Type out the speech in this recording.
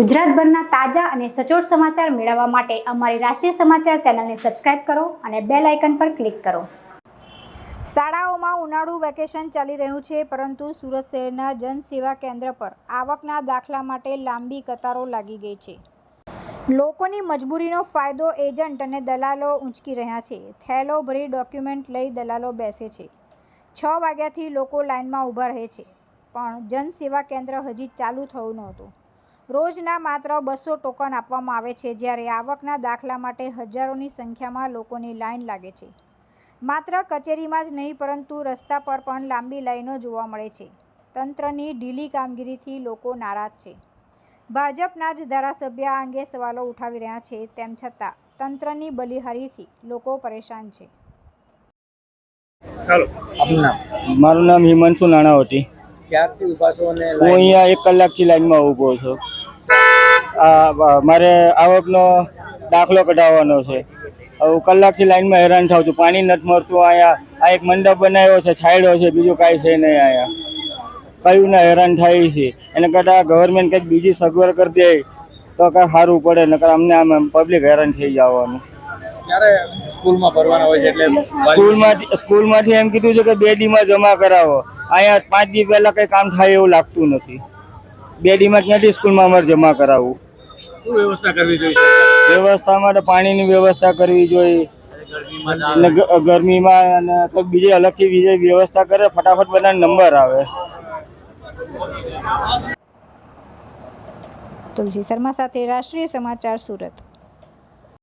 ગુજરાતભરના તાજા અને સચોટ સમાચાર મેળવવા માટે અમારી રાષ્ટ્રીય સમાચાર ચેનલને સબસ્ક્રાઇબ કરો અને બેલ આઇકન પર ક્લિક કરો. શાળાઓમાં ઉનાળુ વેકેશન ચાલી રહ્યું છે, પરંતુ સુરત શહેરના જનસેવા કેન્દ્ર પર આવકના દાખલા માટે લાંબી કતારો લાગી ગઈ છે. લોકોની મજબૂરીનો ફાયદો એજન્ટ અને દલાલો ઊંચકી રહ્યા છે. થેલો ભરી ડોક્યુમેન્ટ લઈ દલાલો બેસે છે. છ વાગ્યાથી લોકો લાઇનમાં ઊભા રહે છે. પણ જનસેવા કેન્દ્ર હજી ચાલુ થયું નહોતું. રોજના માત્ર બસો ટોકન આપવામાં આવે છે જ્યારે આવકના દાખલા માટે હજારોની સંખ્યામાં લોકોની લાઇન લાગે છે. માત્ર કચેરીમાં જ નહીં પરંતુ રસ્તા પર પણ લાંબી લાઈનો જોવા મળે છે. તંત્રની ઢીલી કામગીરીથી લોકો નારાજ છે. ભાજપના જ ધારાસભ્ય આ અંગે સવાલો ઉઠાવી રહ્યા છે તેમ છતાં તંત્રની બલિહારીથી લોકો પરેશાન છે. મારું નામ હિમાંશુ નાણાવટી. હું અહીંયા એક કલાકથી લાઈનમાં ઊભો છું. મારે આવકનો દાખલો કઢાવવાનો છે. હું કલાકથી લાઈનમાં હેરાન થાઉં છું. પાણી નથી મળતું અહીંયા. આ એક મંડપ બનાવ્યો છે છાંયડો છે બીજું કાંઈ છે નહીં અહીંયા. કયું ને હેરાન થાય છે. એને કરતાં ગવર્મેન્ટ કંઈક બીજી સગવડ કરી દે તો કાંઈ સારું પડે નકર અમને આમ પબ્લિક હેરાન થઈ જવાનું. સ્કૂલમાં ભરવાના હોય છે એટલે સ્કૂલમાંથી સ્કૂલમાંથી એમ કીધું છે કે બે દીમાં જમા કરાવો. અહીંયા પાંચ દી પહેલાં કંઈ કામ થાય એવું લાગતું નથી. બે દીમાં ક્યાંથી સ્કૂલમાં અમારે જમા કરાવવું? શું વ્યવસ્થા કરવી જોઈએ વ્યવસ્થા માટે પાણીની વ્યવસ્થા કરવી જોઈએ. ગરમીમાં અને બીજી અલગથી બીજી વ્યવસ્થા કરે ફટાફટ બધા નંબર આવે. તુલસી શર્મા સાથે રાષ્ટ્રીય સમાચાર સુરત.